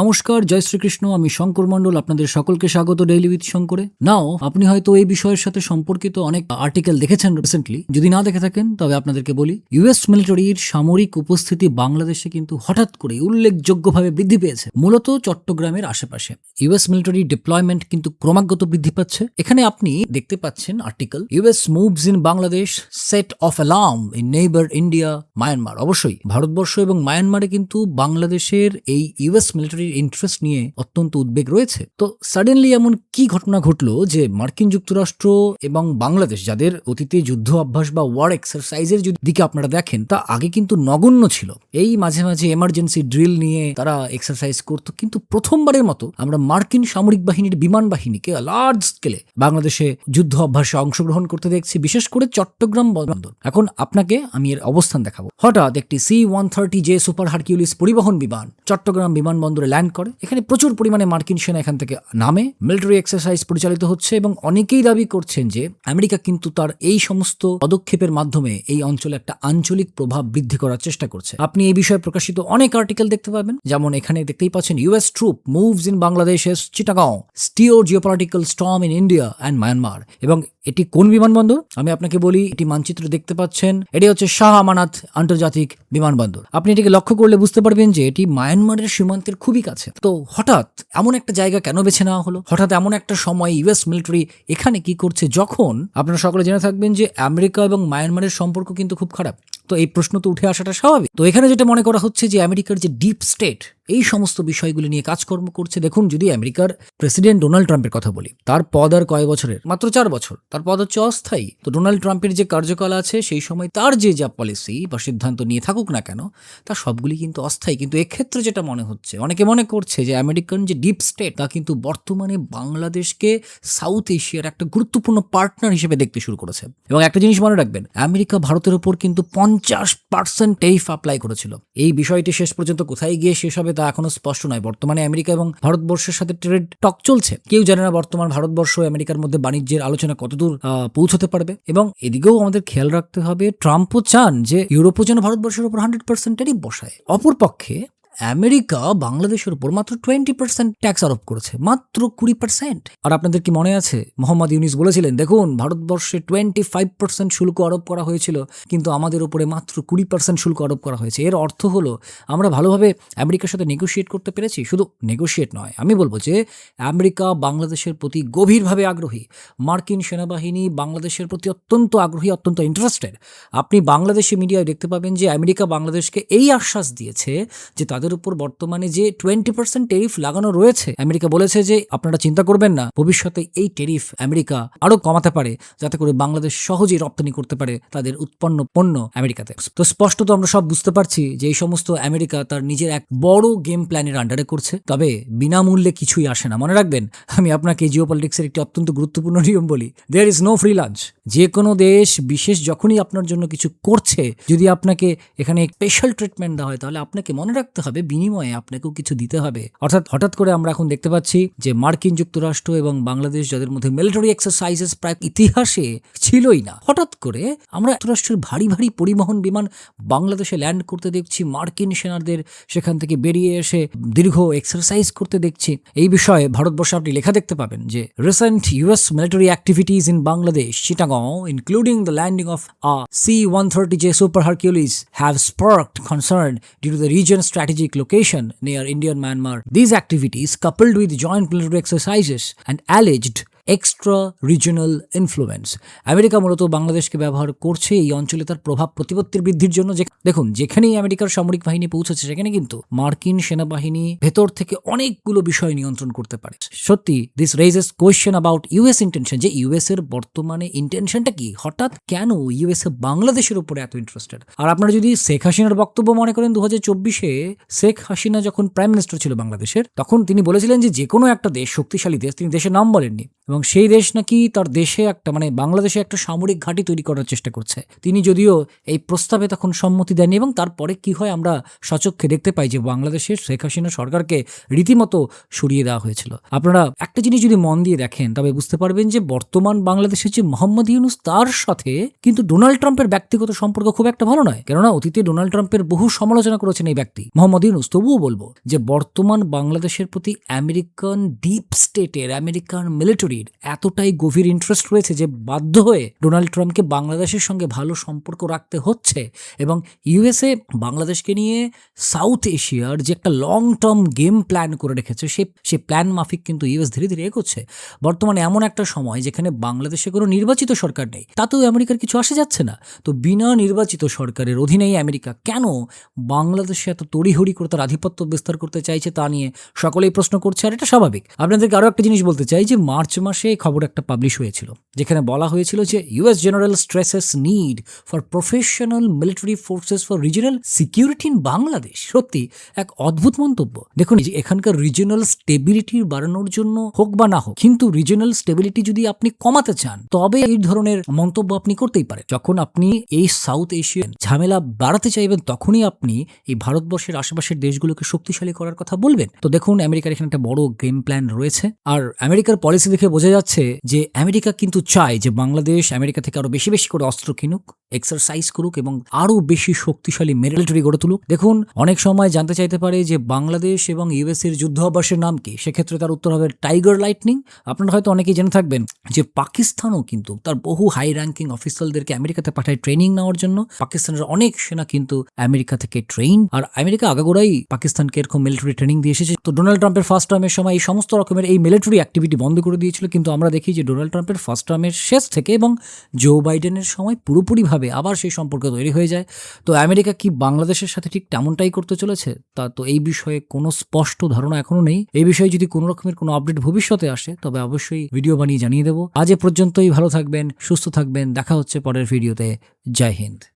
নমস্কার, জয় শ্রীকৃষ্ণ, আমি শঙ্কর মণ্ডল, আপনাদের সকলকে স্বাগত ডেইলি উইথ শঙ্করে। নাও, আপনি হয়তো এই বিষয়ের সাথে সম্পর্কিত অনেক আর্টিকেল দেখেছেন রিসেন্টলি যদি না দেখে থাকেন, তবে আপনাদেরকে বলি ইউএস মিলিটারির সামরিক উপস্থিতি বাংলাদেশে কিন্তু হঠাৎ করে উল্লেখযোগ্যভাবে বৃদ্ধি পেয়েছে, মূলত চট্টগ্রামের আশেপাশে। ইউএস মিলিটারি ডিপ্লয়মেন্ট কিন্তু ক্রমাগত বৃদ্ধি পাচ্ছে। এখানে আপনি দেখতে পাচ্ছেন article US moves in Bangladesh set off alarm in neighbour India Myanmar অবশ্যই, ভারতবর্ষ এবং মায়ানমারে কিন্তু বাংলাদেশের এই ইউএস মিলিটারির ইন্টারেস্ট নিয়ে অত্যন্ত উদ্বেগ রয়েছে। তো সাডেনলি এমন কি ঘটনা ঘটলো যে মার্কিন যুক্তরাষ্ট্র এবং বাংলাদেশ, যাদের অতীতে যুদ্ধ অভ্যাস বা ওয়ার এক্সারসাইজের যদি দিকে আপনারা দেখেন, তা আগে কিন্তু নগণ্য ছিল। এই মাঝে মাঝে এমার্জেন্সি ড্রিল নিয়ে তারা এক্সারসাইজ করতো। কিন্তু প্রথমবারের মতো আমরা মার্কিন সামরিক বাহিনীর বিমান বাহিনীকে লার্জ স্কেলে বাংলাদেশে যুদ্ধ অভ্যাসে অংশগ্রহণ করতে দেখছি, বিশেষ করে চট্টগ্রাম বন্দর। এখন আপনাকে আমি এর অবস্থান দেখাবো। হঠাৎ একটি C one thirty J super Hercules পরিবহন বিমান, চট্টগ্রাম বিমানবন্দরে ল্যান্ড করে। এখানে প্রচুর পরিমাণে মার্কিন সেনা এখান থেকে নামে। মিলিটারি এক্সারসাইজ পরিচালিত হচ্ছে এবং অনেকেই দাবি করছেন যে আমেরিকা কিন্তু তার এই সমস্ত পদক্ষেপের মাধ্যমে এই অঞ্চলে একটা আঞ্চলিক প্রভাব বৃদ্ধি করার চেষ্টা করছে। আপনি এই বিষয়ে প্রকাশিত অনেক আর্টিকেল দেখতে পাবেন। যেমন এখানে দেখতেই পাচ্ছেন US troop moves in Bangladesh Chittagong stir geopolitical storm in India and Myanmar এবং এটি কোন বিমানবন্দর? আমি আপনাকে বলি, এটি মানচিত্র দেখতে পাচ্ছেন। এটি হচ্ছে শাহ আমানাত আন্তর্জাতিক বিমানবন্দর। আপনি এটিকে লক্ষ্য করলে বুঝতে পারবেন যে এটি মায়ানমারের সীমান্তের খুবই কাছে। তো হঠাৎ এমন একটা জায়গা কেন বেছে নেওয়া হলো? হঠাৎ এমন একটা সময় ইউএস মিলিটারি এখানে কি করছে? যখন আপনারা সকলে জেনে থাকবেন যে আমেরিকা এবং মায়ানমারের সম্পর্ক কিন্তু খুব খারাপ। তো এই প্রশ্ন তো উঠে আসাটা স্বাভাবিক। তো এখানে যেটা মনে করা হচ্ছে যে আমেরিকার যে ডিপ স্টেট এই সমস্ত বিষয়গুলি নিয়ে কাজকর্ম করছে। দেখুন, যদি আমেরিকার প্রেসিডেন্ট ডোনাল্ড ট্রাম্পের কথা বলি, তার পদ আর কয় বছরের? মাত্র চার বছর। তার পদ হচ্ছে অস্থায়ী। তো ডোনাল্ড ট্রাম্পের যে কার্যকাল আছে, সেই সময় তার যে যা পলিসি বা সিদ্ধান্ত নিয়ে থাকুক না কেন, তা সবগুলি কিন্তু অস্থায়ী। কিন্তু এক্ষেত্রে যেটা মনে হচ্ছে, অনেকে মনে করছে যে আমেরিকান যে ডিপ স্টেট, তা কিন্তু বর্তমানে বাংলাদেশকে সাউথ এশিয়ার একটা গুরুত্বপূর্ণ পার্টনার হিসেবে দেখতে শুরু করেছে। এবং একটা জিনিস মনে রাখবেন, আমেরিকা ভারতের উপর কিন্তু পঞ্চাশ পার্সেন্ট টেরিফ অ্যাপ্লাই করেছিল। এই বিষয়টি শেষ পর্যন্ত কোথায় গিয়ে শেষ হবে তা এখনও স্পষ্ট নয়। বর্তমানে আমেরিকা এবং ভারতবর্ষের সাথে ট্রেড টক চলছে। কেউ জানে না বর্তমান ভারতবর্ষ আমেরিকার মধ্যে বাণিজ্যের আলোচনা কতদূর পৌঁছতে পারবে। এবং এদিকেও আমাদের খেয়াল রাখতে হবে, ট্রাম্পও চান যে ইউরোপও যেন ভারতবর্ষের উপর হান্ড্রেড পার্সেন্টেরই বসায়। অপরপক্ষে আমেরিকা বাংলাদেশের উপর মাত্র টোয়েন্টি পার্সেন্ট ট্যাক্স আরোপ করেছে, মাত্র কুড়ি পার্সেন্ট আর আপনাদের কি মনে আছে? মোহাম্মদ ইউনিস বলেছিলেন, দেখুন, ভারতবর্ষে টোয়েন্টি ফাইভ পার্সেন্ট শুল্ক আরোপ করা হয়েছিল, কিন্তু আমাদের উপরে মাত্র কুড়ি পার্সেন্ট শুল্ক আরোপ করা হয়েছে। এর অর্থ হলো, আমরা ভালোভাবে আমেরিকার সাথে নেগোশিয়েট করতে পেরেছি, শুধু নেগোশিয়েট নয়। আমি বলব যে, আমেরিকা বাংলাদেশের প্রতি গভীরভাবে আগ্রহী। মার্কিন সেনাবাহিনী বাংলাদেশের প্রতি অত্যন্ত আগ্রহী, অত্যন্ত ইন্টারেস্টেড আপনি বাংলাদেশি মিডিয়ায় দেখতে পাবেন যে, আমেরিকা বাংলাদেশকে এই আশ্বাস দিয়েছে যে, তাদের উপর বর্তমানে যে টোয়েন্টি পার্সেন্ট টেরিফ লাগানো রয়েছে, আমেরিকা বলেছে যে আপনারা চিন্তা করবেন না, ভবিষ্যতে এই টেরিফ আমেরিকা আরও কমাতে পারে, যাতে করে বাংলাদেশ সহজেই রপ্তানি করতে পারে তাদের উৎপন্ন পণ্য আমেরিকাতে। তো স্পষ্টত আমরা সব বুঝতে পারছি যে এই সমস্ত আমেরিকা তার নিজের এক বড় গেম প্ল্যানের আন্ডারে করছে। তবে বিনামূল্যে কিছুই আসে না। মনে রাখবেন, আমি আপনাকে জিও পলিটিক্সের একটি অত্যন্ত গুরুত্বপূর্ণ নিয়ম বলি। There is no free lunch যে কোনো দেশ, বিশেষ যখনই আপনার জন্য কিছু করছে, যদি আপনাকে এখানে স্পেশাল ট্রিটমেন্ট দেওয়া হয়, তাহলে আপনাকে মনে রাখতে হবে বিনিময়ে আপনাকেও কিছু দিতে হবে। অর্থাৎ হঠাৎ করে আমরা এখন দেখতে পাচ্ছি যে মার্কিন যুক্তরাষ্ট্র এবং বাংলাদেশ যাদের মধ্যে মিলিটারি এক্সারসাইজেস প্রায় ইতিহাসে ছিলই না, হঠাৎ করে আমরা যুক্তরাষ্ট্রের ভারী ভারী পরিবহন বিমান বাংলাদেশে ল্যান্ড করতে দেখছি, মার্কিন সেনাদের সেখান থেকে বেরিয়ে এসে দীর্ঘ এক্সারসাইজ করতে দেখছি। এই বিষয়ে ভারতবর্ষে আপনি লেখা দেখতে পাবেন যে recent US military activities in Bangladesh Chittagong including the landing of a C one thirty J super Hercules have sparked concern due to the region's strategic location near Indian Myanmar. These activities, coupled with joint military exercises and alleged extra regional influence America মূলত বাংলাদেশকে ব্যবহার করছে এই অঞ্চলে তার প্রভাব প্রতিপত্তির বৃদ্ধির জন্য। যে দেখুন, যেখানেই আমেরিকার সামরিক বাহিনী পৌঁছেছে, সেখানে কিন্তু মার্কিন সেনাবাহিনী ভেতর থেকে অনেকগুলো বিষয় নিয়ন্ত্রণ করতে পারে। সত্যি this raises question about US intention যে ইউএস এর বর্তমানে ইন্টেনশনটা কি? হঠাৎ কেন ইউএস এ বাংলাদেশের উপরে এত ইন্টারেস্টেড আর আপনারা যদি শেখ হাসিনার বক্তব্য মনে করেন দু হাজার চব্বিশে শেখ হাসিনা যখন প্রাইম মিনিস্টার ছিল বাংলাদেশের, তখন তিনি বলেছিলেন যে যে কোনো একটা দেশ শক্তিশালী দেশ তিনি দেশের নাম বলেননি। এবং সেই দেশ নাকি তার দেশে একটা মানে বাংলাদেশে একটা সামরিক ঘাঁটি তৈরি করার চেষ্টা করছে। তিনি যদিও এই প্রস্তাবে তখন সম্মতি দেননি এবং তারপরে কি হয় আমরা সচক্ষে দেখতে পাই যে বাংলাদেশের শেখ হাসিনা সরকারকে রীতিমতো সরিয়ে দেওয়া হয়েছিল। আপনারা একটা জিনিস যদি মন দিয়ে দেখেন, তবে বুঝতে পারবেন যে বর্তমান বাংলাদেশের যে মোহাম্মদ ইউনুস, তার সাথে কিন্তু ডোনাল্ড ট্রাম্পের ব্যক্তিগত সম্পর্ক খুব একটা ভালো নয়। কেননা অতীতে ডোনাল্ড ট্রাম্পের বহু সমালোচনা করেছেন এই ব্যক্তি। মোহাম্মদ ইউনুস, তবুও বলব যে বর্তমান বাংলাদেশের প্রতি আমেরিকান ডিপ স্টেটের, আমেরিকান মিলিটারির এতটাই গভীর ইন্টারেস্ট রয়েছে যে বাধ্য হয়ে ডোনাল্ড ট্রাম্পকে বাংলাদেশের সঙ্গে ভালো সম্পর্ক রাখতে হচ্ছে এবং ইউএসএ বাংলাদেশকে নিয়ে সাউথ এশিয়ার যে একটা লং টার্ম গেম প্ল্যান করে রেখেছে, সে সে প্ল্যান মাফিক কিন্তু ইউএস ধীরে ধীরে এগোচ্ছে। বর্তমানে এমন একটা সময় যেখানে বাংলাদেশে কোনো নির্বাচিত সরকার নেই, তাতেও আমেরিকার কিছু আসে যাচ্ছে না। তো বিনা নির্বাচিত সরকারের অধীনেই আমেরিকা কেন বাংলাদেশে এত তড়িহড়ি করে তার আধিপত্য বিস্তার করতে চাইছে তা নিয়ে সকলেই প্রশ্ন করছে, আর এটা স্বাভাবিক। আপনাদেরকে আরও একটা জিনিস বলতে চাই যে, মার্চ মাসে এই খবর একটা পাবলিশ হয়েছিল, যেখানে বলা হয়েছিল যে US general stresses need for professional military forces for regional security in Bangladesh সত্যি, এক অদ্ভুত মন্তব্য। দেখুন যে এখানকার রিজিনাল স্টেবিলিটি বাড়ানোর জন্য হোক বা না হোক, কিন্তু রিজিনাল স্টেবিলিটি যদি আপনি কমাতে চান, তবে এই ধরনের মন্তব্য আপনি করতেই পারেন। যখন আপনি এই সাউথ এশিয়ান ঝামেলা বাড়াতে চাইবেন, তখনই আপনি এই ভারতবর্ষের আশেপাশের দেশগুলোকে শক্তিশালী করার কথা বলবেন। তো দেখুন, আমেরিকার এখানে একটা বড় গেম প্ল্যান রয়েছে, আর আমেরিকার পলিসি দেখে বোঝা যাচ্ছে যে আমেরিকা কিন্তু চায় যে বাংলাদেশ আমেরিকা থেকে আরও বেশি বেশি করে অস্ত্র কিনুক। এক্সারসাইজ করুক এবং আরও বেশি শক্তিশালী মিলিটারি গড়ে তুলুক। দেখুন, অনেক সময় জানতে চাইতে পারে যে বাংলাদেশ এবং ইউএস এর যুদ্ধ অভ্যাসের নাম কি? সেক্ষেত্রে তার উত্তর হবে টাইগার লাইটনিং আপনারা হয়তো অনেকেই জেনে থাকবেন যে পাকিস্তানও কিন্তু তার বহু হাই র্যাঙ্কিং অফিসারদেরকে আমেরিকাতে পাঠায় ট্রেনিং নেওয়ার জন্য। পাকিস্তানের অনেক সেনা কিন্তু আমেরিকা থেকে ট্রেন আর আমেরিকা আগাগোড়াই পাকিস্তানকে এরকম মিলিটারি ট্রেনিং দিয়ে এসেছে। তো ডোনাল্ড ট্রাম্পের ফার্স্ট টার্মের সময় এই সমস্ত রকমের এই মিলিটারি অ্যাক্টিভিটি বন্ধ করে দিয়েছিল। কিন্তু আমরা দেখি যে ডোনাল্ড ট্রাম্পের ফার্স্ট টার্মের শেষ থেকে এবং জো বাইডেনের সময় পুরোপুরিভাবে আবার সেই সম্পর্ক তৈরি হয়ে যায়। তো আমেরিকা কি বাংলাদেশের সাথে ঠিক তেমনটাই করতে চলেছে? তা তো এই বিষয়ে কোনো স্পষ্ট ধারণা এখনও নেই। এই বিষয়ে যদি কোনো রকমের কোনো আপডেট ভবিষ্যতে আসে, তবে অবশ্যই ভিডিও বানিয়ে জানিয়ে দেবো। আজ পর্যন্তই, ভালো থাকবেন, সুস্থ থাকবেন। দেখা হচ্ছে পরের ভিডিওতে। জয় হিন্দ।